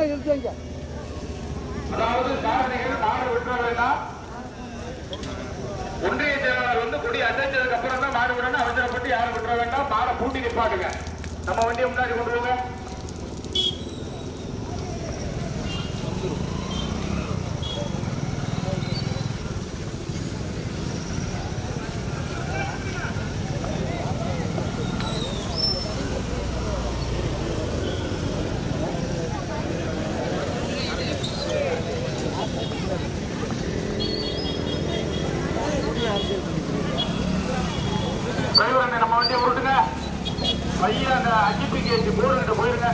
கொஞ்சம் முன்னாடி அதாவது காரணிகள் மாடு விட்டுற ஒன்றிய செயலாளர் வந்து கொடி அசைச்சதுக்கு அப்புறம் தான் மாடு விடணும் அவசரப்பட்டு யாரும் விட்டுற வேண்டாம். மாடை பூட்டி நிப்பாட்டுங்க. நம்ம வண்டியை முன்னாடி கொண்டு போங்க டிரைவர் அண்ணே, நம்ம வண்டியை உருட்டுங்க பையன் அந்த அஜிபிக்கு வச்சு போடுகிட்ட போயிருங்க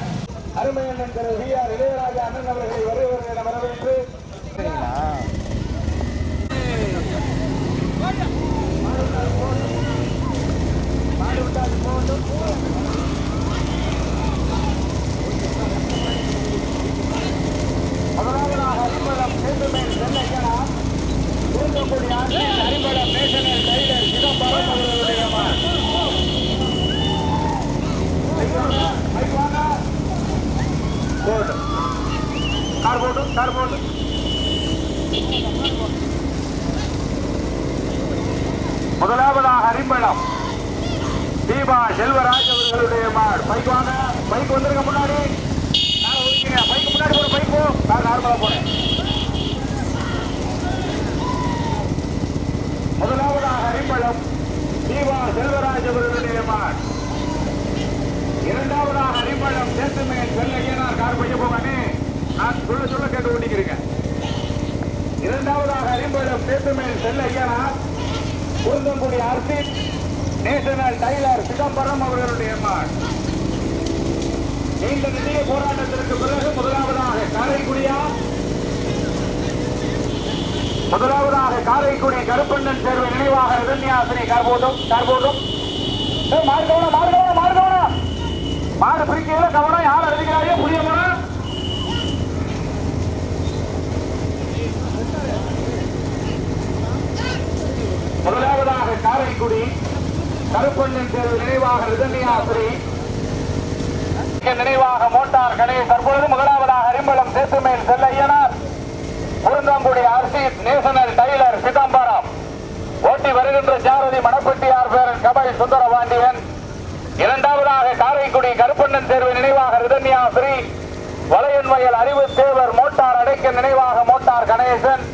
அருமையண்ணன் திரு வி ஆர் இளையராஜா அண்ணன் அவர்களை வருகிறவர்கள் என வரவேற்று முதலாவதாக அறிமுகம் சேதுமேல் சென்னைக்கனா தூத்துக்குடி ஆட்சியில் அறிமுகம் நேஷனல் டைலர் சிதம்பரம் அவர்களுடைய மகன். மைக் வாங்க. போடு. கார் போடு கார் போடு முதலாவதாக அறிம்பலம் தீபா செல்வராஜ் அவர்களுடைய மாடு. பைக் வாங்க. பைக் வந்துருங்க முன்னாடி. பைக் முன்னாடி போற பைக் போ. நான் நார்மலா போறேன். முதலாவதாக அறிம்பலம் தீபா செல்வராஜ் அவர்களுடைய மாடு இரண்டாவதாக அறிம்பலம் சேத்துமேல் வெள்ளையனார் கார் பைய போவானே. நான் சொல்ல சொல்ல கேட்டு ஓட்டிக்கிறீங்க இரண்டாவதாக அறிம்பலம் சேத்துமேல் செல்லையனார் குருந்தங்குடி அரசி நேஷனல் டைலர் சிதம்பரம் அவர்களுடைய மாடு நீண்ட நிதிய போராட்டத்திற்கு பிறகு முதலாவதாக காரைக்குடியா முதலாவதாக காரைக்குடி கருப்பண்ணன் தேர்வு நினைவாக இதன்யாசினி கார்போட்டும் கார்போட்டும். மாடு கவனம் மாடு கவனம் மாடு கவனம். பிரிக்கையில கவனம் யார் அறிவிக்கிறாரோ புரிய மரம் முதலாவதாக காரைக்குடி கருப்பண்ணன் தேர்வு நினைவாக ரிதன்யாசிரி நினைவாக மோட்டார் கணேஷ் தற்பொழுது முதலாவதாக அரிம்பலம் Sethumel Sellaiyanar. Kurunthangudi Arshith national tailor Chidambaram. ஓட்டி வருகின்ற ஜாரதி மணப்பட்டியார் பேரன் கமல் சுந்தரபாண்டியன். இரண்டாவதாக காரைக்குடி கருப்பண்ணன் தேர்வு நினைவாக ரிதன்யா ஸ்ரீ. வலையன் வயல் அறிவு தேவர் மோட்டார் அடைக்க நினைவாக motor Ganesan.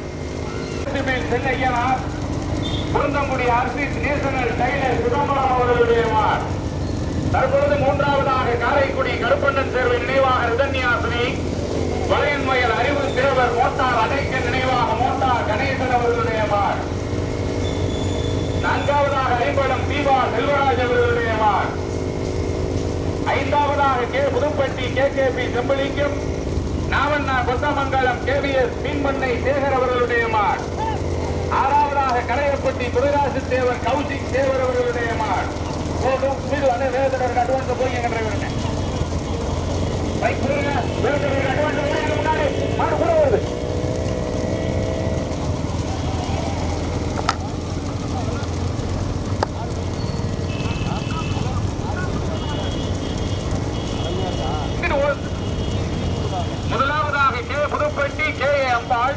Kurunthangudi Arshith national tailor Chidambaram அவர்களுடைய தற்பொழுது மூன்றாவதாக காரைக்குடி கருப்பண்ணன் தேர்வு நினைவாக ரிதன்யா ஸ்ரீ. வளையன்மயல் அறிவு தேவர் மோட்டார் அடைக்க நினைவாக மோட்டார் கணேசன் அவர்களுடைய மார். நான்காவதாக ஐம்பலம் தீபா செல்வராஜ் அவர்களுடைய மார். ஐந்தாவதாக K Pudupatti K K P Chembalingam Navanna Kothamangalam K V S மீன்பண்ணை Sekar அவர்களுடைய மார். ஆறாவதாக கரையப்பட்டி துரைராசு தேவர் கௌசிக் தேவர் அவர்களுடைய மார். போதும் மீது வந்து வேதனர் அட்வான்ஸ் போய் எங்க டிரைவர் பைக் அட்வான்ஸ் மாடு கூட வருது முதலாவதாக கே புதுப்பட்டி கே அம்பாள்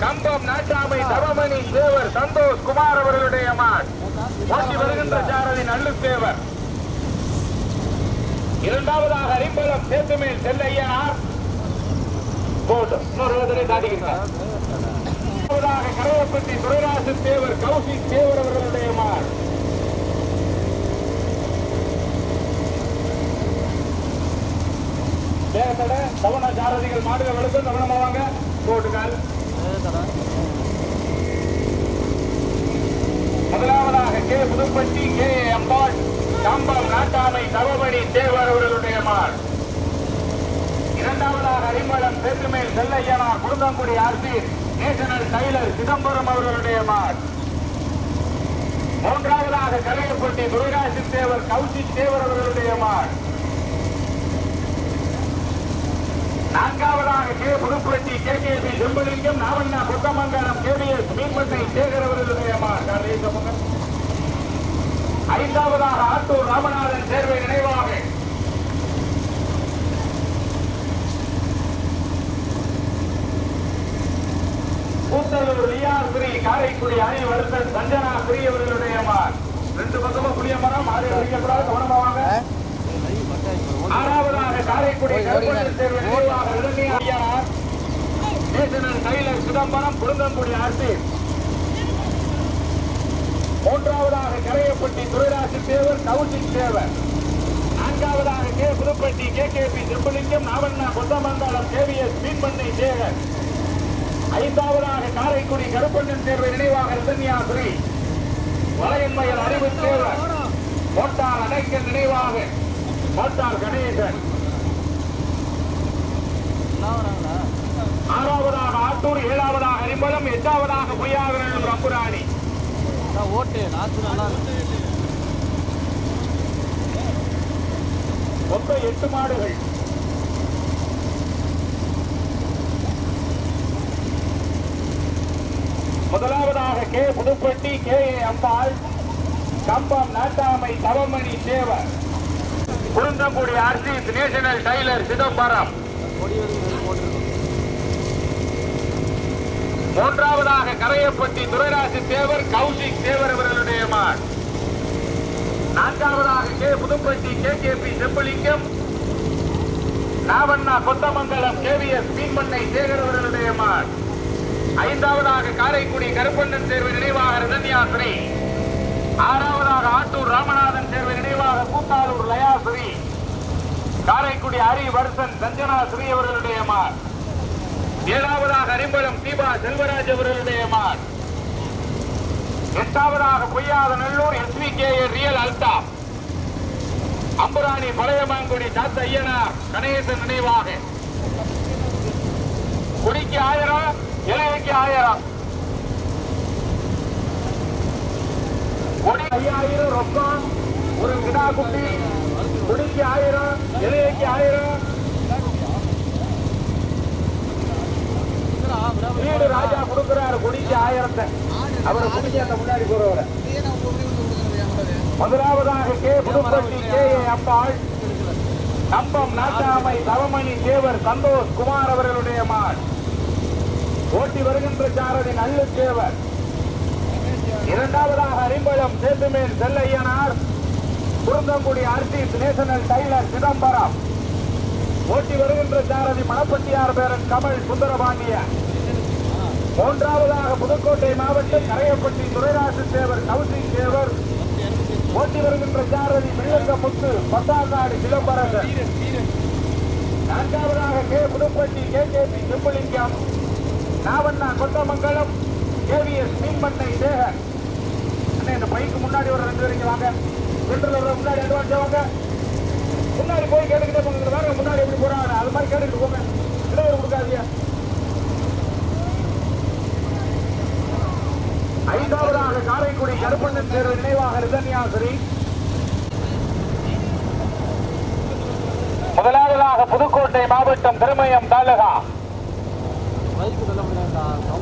கம்பம் நாட்டாமை தவமணி தேவர் சந்தோஷ் குமார் அவர்களுடைய மாட் ஓட்டி வருகின்ற சாரதி நல்லு இரண்டாவதாக அரிம்பலம் சேத்துமேல் செல்லையனார் போட்டும் இன்னொரு முதலாவதாக கரையப்பட்டி துரைராசு தேவர் கௌசிக் தேவர் அவர்களுடைய மாட் வேகத்தட சாரதிகள் மாடுகள் வெளுத்து கவனமா போட்டுக்கால். முதலாவதாக கே புதுப்பட்டி கே எம்பாட் அம்பாள் கம்பம் நாட்டாமை தவமணி தேவர் அவர்களுடைய Arimalam Therkumel Chellaiyanar Kurunthangudi RC national tailor Chidambaram அவர்களுடைய மாட் மூன்றாவதாக கலையப்பட்டி துரைராசி தேவர் கௌசிக் தேவர் அவர்களுடைய மாட் நான்காவதாக K. Pudupatti K. K. P. Sembalingam Navanna Kothamangalam K. பின்பற்றை Sekar அவர்களுடைய மாட் ஐந்தாவதாக ஆட்டூர் ராமநாதன் சேர்வை நினைவாக. கூத்தலூர் லியாஸ்ரீ காரைக்குடி அணி வருத்தன் சஞ்சனா ஸ்ரீ அவர்களுடைய மார். ரெண்டு பக்கமும் புளிய மரம் ஆறு அடிக்கக்கூடாது கவனமா வாங்க. ஆறாவதாக காரைக்குடி டைலர் சிதம்பரம் குருந்தங்குடி ஆர்சி மூன்றாவதாக கரையப்பட்டி துரைராசி தேவர் கவுசிக் தேவர். நான்காவதாக K. Pudupatti K. K. P. Sembalingam Navanna Kothamangalam KVS மீன்பண்ணை Sekar. ஐந்தாவதாக காரைக்குடி கருப்பண்ணன் தேர்வை நினைவாக ரிதன்யாஸ்ரீ வலையன்மையல் அறிவு தேவர் மோட்டார் அடைக்க நினைவாக மோட்டார் கணேசன். ஆறாவதாக ஆத்தூர் ஏழாவதாக அறிம்பலம் எட்டாவதாக பொய்யாவிரன் ரம்புராணி. ஓட்டு நாத்து மொத்தம் எட்டு மாடுகள். முதலாவதாக K Pudupatti K A Ambal Kambam Nattamai Thavamani Thevar Kurunthangudi RCs national tailor Chidambaram. மூன்றாவதாக கரையப்பட்டி துரைராசி தேவர் கௌசிக் தேவர் அவர்களுடைய மான். நான்காவதாக K Pudupatti K K P Seppalingam Navanna Kothamangalam KVS மீன்மண்ணை Sekar அவர்களுடைய மான். ஐந்தாவதாக காரைக்குடி கருப்பண்ணன் தேர்வு நினைவாக ரதன்யாஸ்ரீ ஆறாவதாக ஆட்டூர் ராமநாதன் தேர்வு நினைவாக கூத்தாலூர் லயாசிரி காரைக்குடி ஹரி வருசன் சஞ்சனா ஸ்ரீ அவர்களுடைய மார். ஏழாவதாக அரிம்பலம் தீபா செல்வராஜ் அவர்களுடைய மார். எட்டாவதாக Poyyatha Nallur SV K real அல்டா. Amburani பழையமாங்குடி தாத்த ஐயனார் கணேசன் நினைவாக. குடிக்கு ஆயிரம் இலைக்கு ஆயிரம். கொடி ஐயாயிரம் ரொக்கம். ஒரு கிடா குட்டி. குடிக்கு ஆயிரம். இலைக்கு ஆயிரம். வீடு ராஜா கொடுக்கிறாரு. குடிக்கு ஆயிரத்தை. அவர் குடிக்க அந்த முன்னாடி போறவரை. முதலாவதாக K. Pudupatti K. A. Ambal. Kambam நாட்டாமை தவமணி தேவர் சந்தோஷ் குமார் அவர்களுடைய மாள். ஓட்டி வருகின்ற சாரதி நல்ல சேவர் இரண்டாவதாக Arimalam Sethumel Chellaiyanar Kurunthangudi artist national tailor Chidambaram. ஓட்டி வருகின்ற சாரதி மணப்பட்டியார் பேரன் கமல் சுந்தரபாண்டியன் மூன்றாவதாக புதுக்கோட்டை மாவட்டம் கரையப்பட்டி துரைராசு சேவர் கவுசி சேவர். ஓட்டி வருகின்ற சாரதி வெள்ளக்க முத்து பத்தாக்காடு சிலம்பரசன் நான்காவதாக K. Pudupatti K. K. P. Sembalingam Navanna Kothamangalam KVS மீன்பண்ணை Sekar அண்ணே இந்த பைக்கு முன்னாடி ஒரு ரெண்டு பேரும் வாங்க. சென்டர்ல ஒரு முன்னாடி அட்வான்ஸ் வாங்க முன்னாடி போய் கேட்டுக்கிட்டே போங்க வேற முன்னாடி எப்படி போறாங்க? அது மாதிரி கேட்டுக்கிட்டு போங்க. இடையூறு கொடுக்காதீங்க. ஐந்தாவதாக காரைக்குடி கருப்பண்ணன் தேர்வு நினைவாக ரிதன்யாசரி. முதலாவதாக புதுக்கோட்டை மாவட்டம் திருமயம் தாலுகா.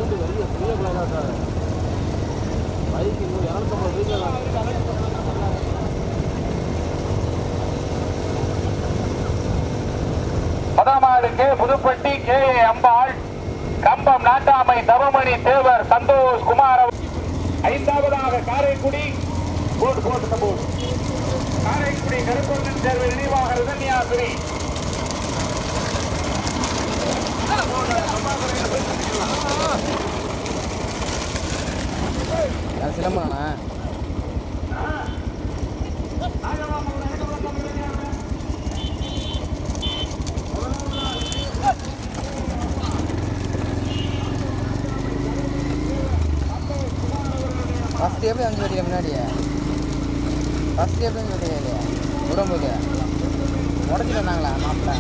பைக்கு சொல்ல முடியாதுடா சவுண்டு வெளியே புரியக்கூடாதா சார். பைக் இன்னும் இரநூத்தம்பது வீட்டில் K Pudupatti K. A. Ambal Kambam நாட்டாமை தவமணி தேவர் சந்தோஷ் குமார் ஐந்தாவதாக காரைக்குடி போட்டு போட்டு போட்டு காரைக்குடி கருப்பொருள் தேர்வு நினைவாக ரிதன்யாசிரி சிலம்பண்ணா ஃபஸ்ட்டு எப்படி அஞ்சு சொல்லிய முன்னாடியே. ஃபஸ்ட்டு எப்படி வந்து சொல்லியா இல்லையா விடும்போது. உடச்சிட்டு வந்தாங்களா மாப்பிள்ள?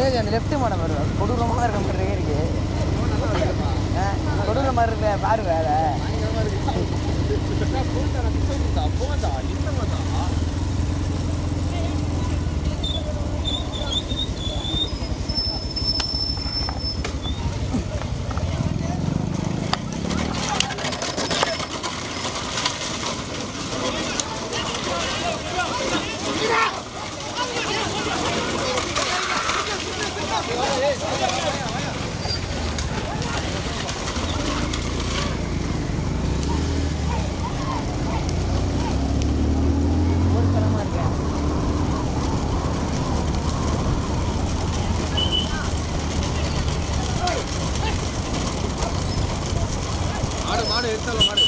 ஏஜ் அந்த லெஃப்ட் மாடம் வரும் கொடூரமாக இருக்க மாதிரி இருக்கு ஆ, மாதிரி இருக்கு. பாரு வேற மாடு மாடு எடுத்தாலும் மாடு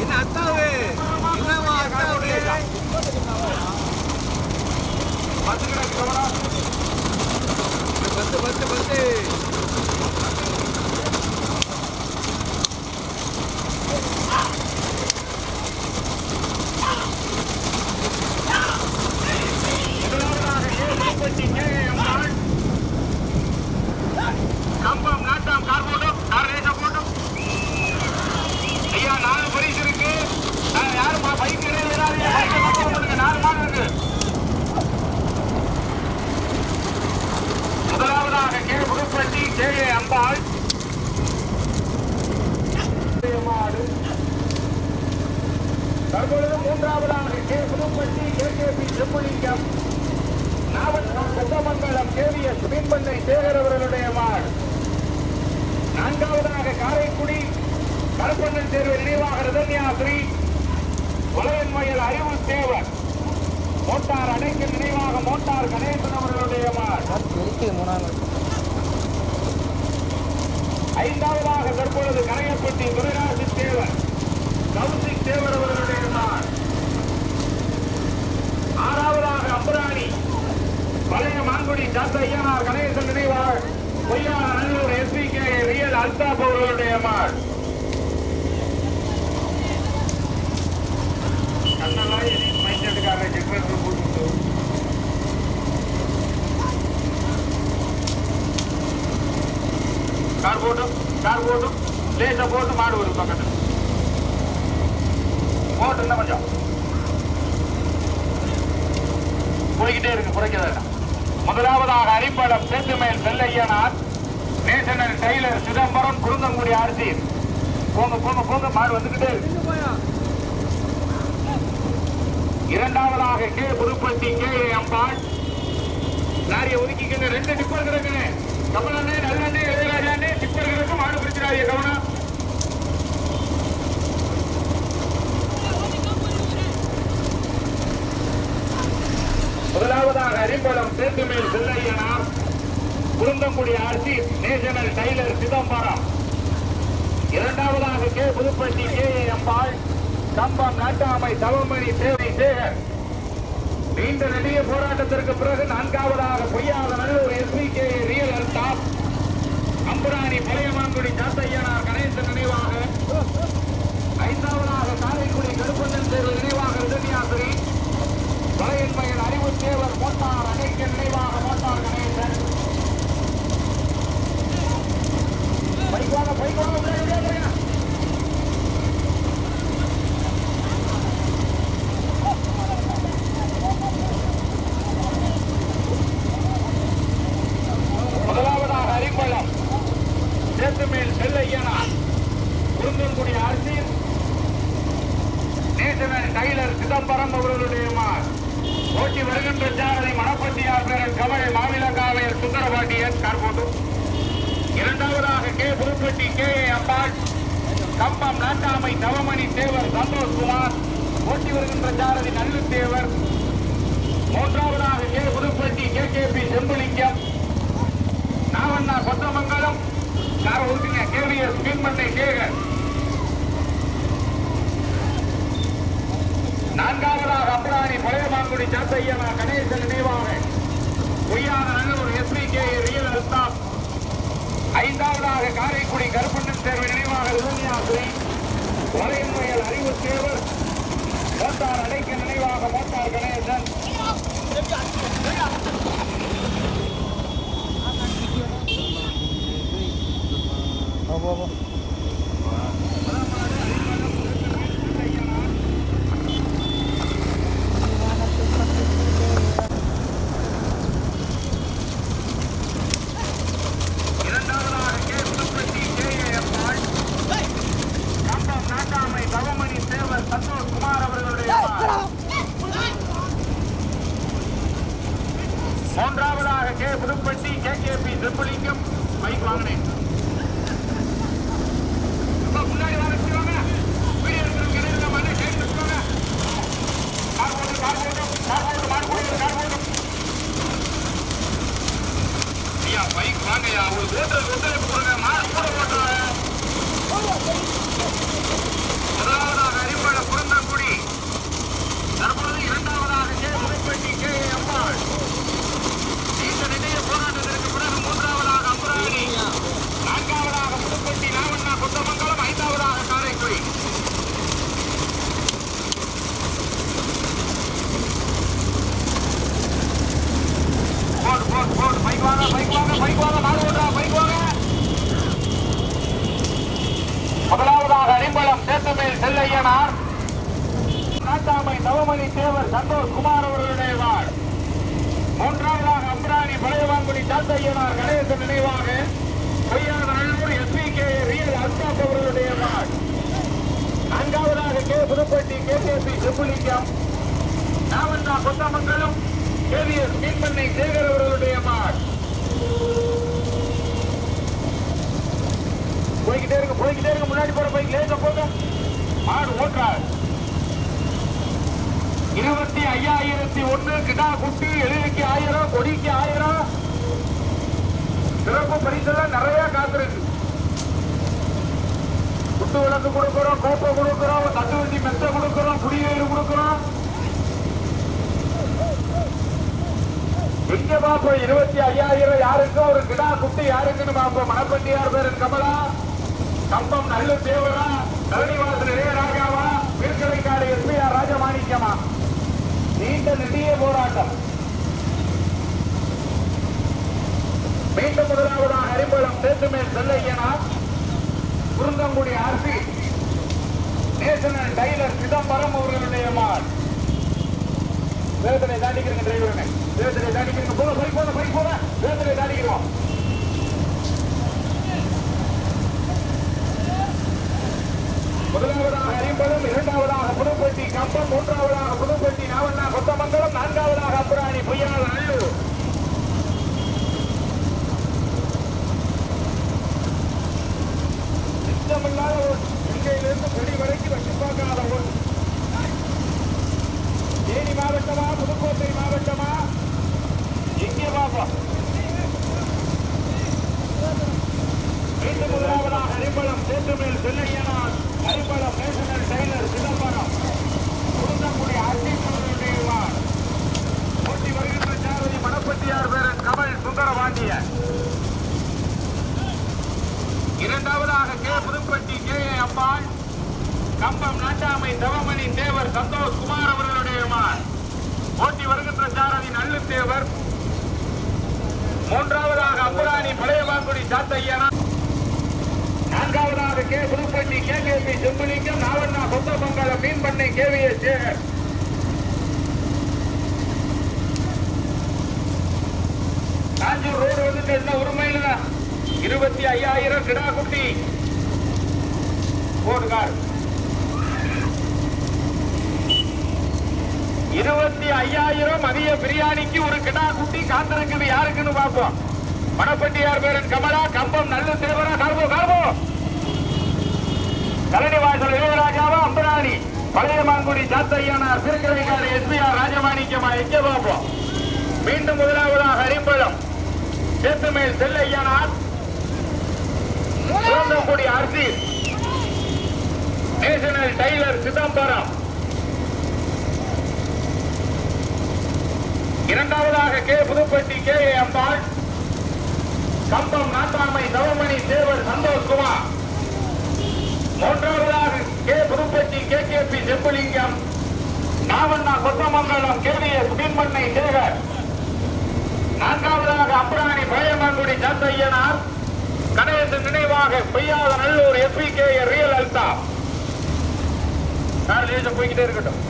என்ன அத்தாவே என்னவா அத்தாவே பத்து பத்து பத்து கம்பம் நாட்டாம் கார் போட்டும் கார் ரேசா போட்டும் ஐயா நாலு பரிசு இருக்கு நான் யாரும் பைக் கிடையாது நாலு மாடு இருக்கு முதலாவதாக K Pudupatti K A Ambal மாடு தற்பொழுது மூன்றாவதாக K Pudupatti K K P Sembulingam நாவட்டம் Kothamangalam KVS மீன்பண்ணை Sekar அவர்களுடைய மாடு நான்காவதாக காரைக்குடி கருப்பண்ணன் தேர்வு நினைவாக ரிதன்யாஸ்ரீ வளையன்மயல் அறிவு தேவர் மோட்டார் அணைக்கு நினைவாக மோட்டார் கணேசன் அவர்களுடைய ஐந்தாவதாக தற்பொழுது கரையப்பட்டி துரைராஜி தேவர் கௌசிக் தேவர் அவர்களுடைய ஆறாவதாக அம்பராணி பழைய மாங்குடி சாத்த ஐயனார் கணேசன் நினைவாள் பொய்யான Nallur SP K real Altaf அவர்களுடைய மாடு கண்ணெல்லாம் எதையும் மைண்டெடுக்காரரை கார் போட்டும் கார் போட்டும். லேசா போட்டு மாடு வரும் பக்கத்துல. போட்டு இன்னும் கொஞ்சம் போய்கிட்டே இருக்கு குறைக்கிறதா முதலாவதாக அரிம்படம் Sethumel Chellaiyanar national tailor Chidambaram Kurunthangudi RC போங்க போங்க போங்க மாடு வந்துகிட்டே இருக்கு. இரண்டாவதாக கே புதுப்பட்டி கே அம்பாள். லாரியை ஒதுக்கிக்கங்க ரெண்டு டிப்பர் கிடக்குங்க எழுதராஜாண்ணே டிப்பர் கிடக்கு மாடு பிடிச்சிடாதீங்க கவனம் முதலாவதாக Arimalam Sethumel Chellaiyanar Kurunthangudi RC national tailor Chidambaram. இரண்டாவதாக K. Pudupatti K. A. Ambal Kambam நாட்டாமை தவமணி சேவை சேகர். நீண்ட நெடிய போராட்டத்திற்கு பிறகு நான்காவதாக Poyyatha Nallur SP K. Real Altaf தம்புராணி Palayamangudi Kathaiyanar Ganesan நினைவாக. ஐந்தாவதாக காரைக்குடி கருப்பந்தன் தேர்வு நினைவாக ரிதன்யாசிரி வளையன்மையில் அறிவு தேவர் மோட்டார் அணைக்க நினைவாக மோட்டார் கணேசன் பைக்கோட பைக்கோட முதலாவதாக அரிம்பளம் சேத்துமேல் செல்லையனார் குருந்தன்குடி அரசின் நேஷனல் டைலர் சிதம்பரம் அவர்களுடைய மார் இரண்டாவதாக K Pudupatti K A Ambal Kambam நாட்டாமை தவமணி தேவர் சந்தோஷ்குமார் ஓட்டி வருகின்ற சாரதி நல்லு தேவர் மூன்றாவதாக K Pudupatti K K P Sembulingam Navanna Kothamangalam கார ஒதுக்குங்க கேவிஎஸ் மீன்மண்ணை சேகர் நான்காவதாக அப்ராணி பழையமாங்குடி சாத்தையனா கணேசன் நினைவாக. பொய்யான Nallur SP K real Altaf. ஐந்தாவதாக காரைக்குடி கருப்பண்ணன் தேர்வு நினைவாக லுமியாசுரி வலையன்மையல் அறிவு தேவர். மோட்டார் அடைக்க நினைவாக motor Ganesan. Oh, oh, oh இரண்டாவதாக கே புதுப்பட்டி கே ஏ எம்மாள் கம்பம் நாட்டாமை தவமணி தேவர் சந்தோஷ் குமார் அவர்களுடைய மகள். மூன்றாவதாக K Pudupatti K K P திருப்பலிங்கம். Bike வாங்கினேன். முன்னாடி வாங்க வீடியோ எடுக்கிறவங்க இடையில வாங்க கையில் வச்சுக்கோங்க. கார் போட்டு கார் போட்டு கார் போட்டு மாடு போட்டு கார் போட்டு. ஐயா பைக் வாங்கய்யா. உங்களுக்கு ஒத்துழைப்பு கொடுங்க மாடு கூட ஓட்டுறேன் முதலாவதாக அறிமுக குருந்தங்குடி தற்பொழுது இரண்டாவதாக K Pudupatti K A Ambal நீண்ட நிலைய போராட்டத்திற்கு பிறகு மூன்றாவதாக அம்பராணி நான்காவதாக புதுப்பட்டி நாவண்ணா கொத்தமங்கலம் ஐந்தாவதாக காரைக்குடி போடு போடு போடு பைக் வாங்க பைக் வாங்க பைக் வாங்க மாடு ஓடுறா பைக் வாங்க முதலாவதாக அரிம்பளம் சேத்துமேல் செல்லையனார். நாட்டாமை நவமணி தேவர் சந்தோஷ் குமார் அவர்களுடைய வாழ். மூன்றாவதாக அம்பராணி பழையவாங்குடி சாத்தையனார் கணேசன் நினைவாக. பொய்யான நல்லூர் எஸ்பி கே ரியல் அஸ்தாப் அவர்களுடைய வாழ். நான்காவதாக K. Pudupatti K. K. P. Seppulingam. Navanna Kothamangalam. KVS மீன்மண்ணை Sekar அவர்களுடைய மாட் போய்கிட்டே இருக்கு போய்கிட்டே இருக்கு முன்னாடி போற பைக் லேசா போதும் மாடு ஓட்டுறார். இருபத்தி ஐயாயிரத்தி ஒண்ணு கிடா குட்டி எழுதிக்கு ஆயிரம் கொடிக்கு ஆயிரம். சிறப்பு பரிசெல்லாம் நிறைய காத்திருக்கு. குத்து விளக்கு கொடுக்கிறோம் கோப்பை கொடுக்கிறோம் தட்டு வண்டி மெத்த கொடுக்கிறோம் குடிநீர் கொடுக்கிறோம். இங்க பாப்போம் இருபத்தி ஐயாயிரம் யாருக்கு ஒரு கிடா குட்டி யாருக்குன்னு பாப்போம். மணப்பட்டியார் பேரு கமலா கம்பம் நல்ல தேவரா கருணிவாசன் இளையராஜாவா எஸ்பி ஆர் ராஜமாணிக்கமா நீண்ட நெடிய போராட்டம். மீண்டும் முதலாவதாக அரிம்பளம் சேத்துமேல் செல்லையனா Kurunthangudi RC national tailor Chidambaram அவர்களுடைய மால் வேதனை தாண்டிக்கிறேன் டிரைவருங்க வேதனை தாண்டிக்கிறங்க போல பைக் போல பைக் போல வேதனை தாண்டிக்கிறோம் முதலாவதாக அரிம்பலம் இரண்டாவதாக புதுப்பட்டி கம்பம் மூன்றாவதாக புதுப்பட்டி நாவண்ணா கொத்தமங்கலம் நான்காவதாக அப்புராணி பொய்யாளர் நல்லூர் திட்டமில்லாத ஒரு இங்கையிலிருந்து கொடி வரைக்கும் வச்சு பார்க்காத ஒரு தேனி மாவட்டமா புதுக்கோட்டை மாவட்டமா எங்கே பார்ப்போம் மீண்டும் முதலாவதாக அரிம்பளம் சேற்றுமேல் செல்லையனார் அரிம்பளம் நேஷனல் டெய்லர் சிதம்பரம் குருந்தங்குடி அசீஸ்வரனுடைய போட்டி வருகின்ற சாரதி மணப்பட்டியார் பேரன் கமல் சுந்தரபாண்டிய இரண்டாவதாக K Pudupatti K A Ambal Kambam நாட்டாமை தவமணி தேவர் சந்தோஷ் குமார் அவர்களுடைய மார் போட்டி வருகின்ற சாரதி நல்லு தேவர் மூன்றாவதாக அம்புராணி பழையவாங்குடி சாத்தையனா நான்காவதாக K Pudupatti K K P Sembulingam Navanna Kothamangalam மீன்பண்ணை K V S Sekar Kanjur road வந்துட்டு என்ன ஒரு மைல் தான் இருபத்தி ஐயாயிரம் கிடா குட்டி போடுகார் இருபத்தி ஐயாயிரம் மதிய பிரியாணிக்கு ஒரு கிடா குட்டி காத்திருக்குது. யாருக்குன்னு பார்ப்போம். மணப்பட்டியார் பேரன் கமலா கம்பம் நல்ல தேவரா கார்போ கார்போ கலனி வாசல் இளையராஜாவா அம்பராணி. பழைய மாங்குடி சாத்தையானார் திருக்கரைக்காடு எஸ்பிஆர் ராஜமாணிக்கமா எங்கே பார்ப்போம். மீண்டும் முதலாவதாக அரிம்பலம் சேத்துமேல் செல்லையானார் சிறந்தங்குடி அரிசி. National tailor Chidambaram. இரண்டாவதாக K Pudupatti K A Ambal. Kambam நாட்டாமை தவமணி தேவர் சந்தோஷ்குமார். மூன்றாவதாக K Pudupatti K K P Sembalingam நாவண்ணா கொத்தமங்கலம் கேவிஎஸ் மீன்மண்ணை சேகர். நான்காவது அப்ராணி பயமங்குடி சாத்தையனார் கணேசன் நினைவாக பெய்யாத நல்லூர் எஸ்பி கே ரியல் அல்தா சார் லேசம் போய்கிட்டே இருக்கட்டும்.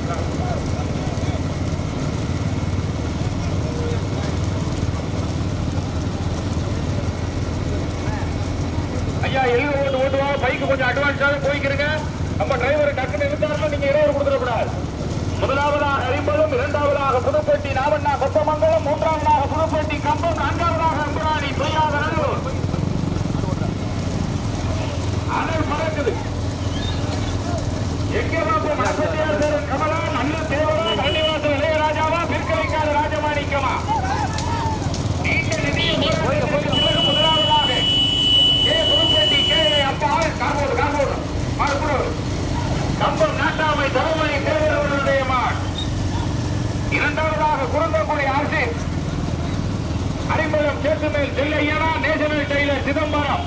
ஐயா எழுத ஓட்டு ஓட்டுவா பைக்கு கொஞ்சம் அட்வான்ஸாக போய்க்கிறீங்க நம்ம டிரைவர் டக்குன்னு இருந்தாலும் நீங்க இடையூறு கொடுத்துடக்கூடாது. முதலாவதாக அறிம்பலும் இரண்டாவதாக புதுப்பட்டி நாவண்ணா கொத்தமங்கலம் மூன்றாவதாக புதுப்பட்டி கம்பம் நான்காவதாக அம்புராணி பொய்யாத நல்லூர் அனல் பறக்குது. எங்கே கமலா நல்ல தேவை கண்டிவாசல் இளையராஜாவா பிற்கலைக்காடு ராஜமாணிக்கமா நீண்ட நெடிய போராட்டத்திற்கு பிறகு முதலாவதாக கே புதுப்பட்டி கே அப்பா காம்போடு காம்போடு மறுபுறம் கம்பம் நாட்டாமை தருமணி தேவர் அவர்களுடைய மாட் இரண்டாவதாக Kurunthakudi RC Arimalam Sethumel Chellaiyana national tailor Chidambaram.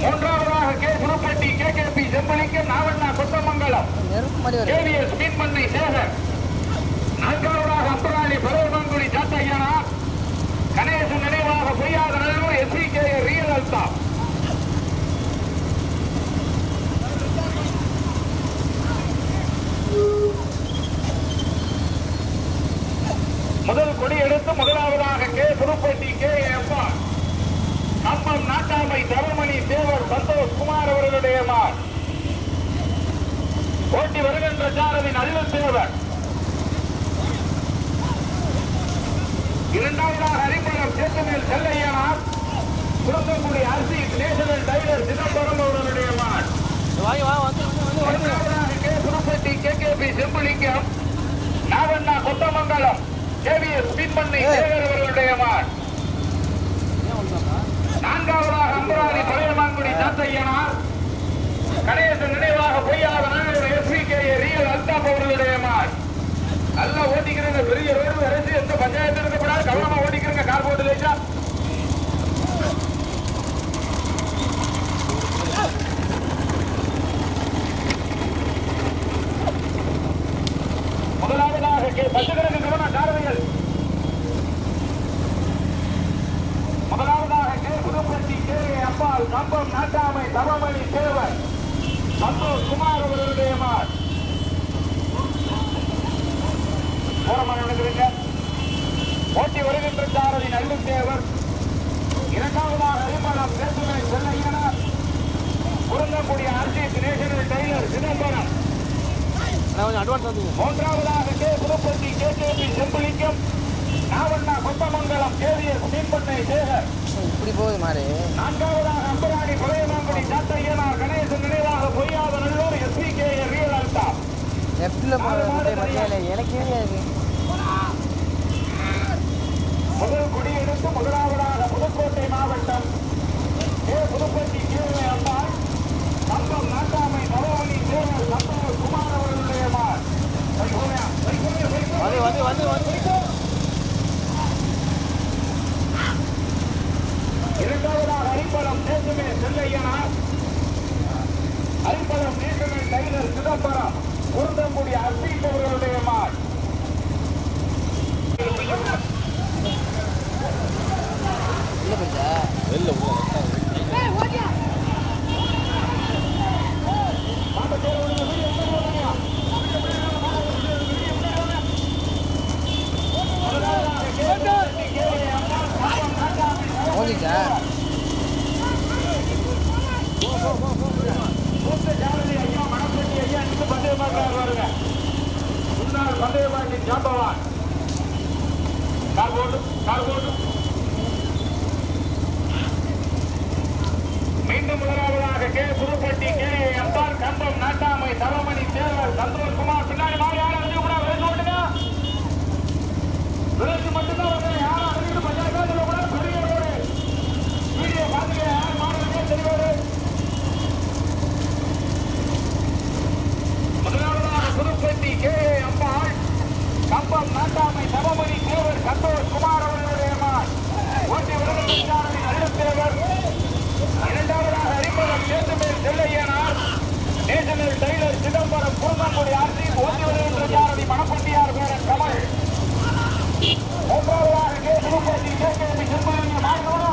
மூன்றாவதாக K. Pudupatti K. K. P. Sembalingam Navanna Kothamangalam. KVS மீன்மண்ணை Sekar. நான்காவதாக அம்பராணி பரவமங்குடி சாத்தையனா. கணேசன் நினைவாக Poyyatha Nallur SV K. Real அல்தா. முதல் கொடி எடுத்து முதலாவதாக K. Pudupatti K. F Kambam நாட்டாமை தரமணி தேவர் சந்தோஷ் குமார் அவர்களுடைய மார். ஓட்டி வருகின்ற சாரதி நல்ல தேவர். இரண்டாவதாக அறிமுகம் சேத்தமேல் செல்லையனார். குளத்தங்குடி அரசி நேஷனல் டைலர் சிதம்பரம் அவர்களுடைய வா இரண்டாவதாக K. Pudupatti K. K. P. Sembulingam. Navanna Kothamangalam. KVS மீன்மண்ணை Sekar அவர்களுடைய மார். நான்காவதாக அம்பராணி பழையமாங்குடி சாத்தையனார். கணேசன் நினைவாக பொய்யாத நாங்கள் எஸ்பி கே ரியல் அல்தா அவர்களுடைய மார். நல்லா ஓட்டிக்கிறங்க பெரிய ரோடு அரசு எந்த பஞ்சாயத்து இருக்கப்படாது கவனமா ஓட்டிக்கிறேங்க கார் போட்டு லேசா. முதலாவதாக கே பசுகிறங்க கவனம் காரணங்கள் முதலாவதாக கே புதுப்பட்டி கே அப்பால் கம்பம் நாட்டாமை தவமணி தேவர் சந்தோஷ் குமார் அவர்களுடைய மார் ஓரமா நடக்குதுங்க ஓட்டி வருகின்ற தேவர் இரண்டாவதாக Arimalam பேசுமை Chellaiyanar Kurunthakudi RC national tailor Chidambaram. மூன்றாவதாக K. Pudupatti K. K. P. Sembulingam Navanna Kothamangalam KVS Meenpannai Sekar. இப்படி போகுது மாடு. நான்காவதாக அம்பராணி பழையமாங்குடி சாத்தையனார் கணேசன் நினைவாக Poyyatha Nallur SP K. Real அல்தா. லெஃப்டில் போகிற மத்தியில் எனக்கே இருக்கு முதல் குடியெடுத்து முதலாவதாக புதுக்கோட்டை மாவட்டம். புதுப்பட்டி கீழே அம்மா. மீண்டும் முதலாவதாக கே புதுப்பட்டி கே அம்பாள் கம்பம் நாட்டாமை தரமணி தேவர் சந்தோஷ் குமார் பின்னாடி மாறி யாரும் கூட விளைஞ்சு ஓட்டுங்க விளைஞ்சு மட்டும்தான் வந்து யாரும் அறிஞ்சு பஞ்சாயத்து கூட தெரியாது முதலாவதாக புதுப்பட்டி கே அம்பாள் கம்பம் நாட்டாமை தரமணி தேவர் சந்தோஷ் குமார் அவர்களுடைய மகன். ஓட்டி வருகின்ற அருள்தேவர் இரண்டாவதாக அறிமுகம் சேத்துமேல் செல்லையனார் நேஷனல் டெய்லர் சிதம்பரம் பூந்தங்குடி ஆட்சி ஓட்டி வருகின்ற ஜாரதி மணப்பட்டியார் பேரன் கமல். மூன்றாவதாக K. Tirupati K. K. P. மாற்றோடு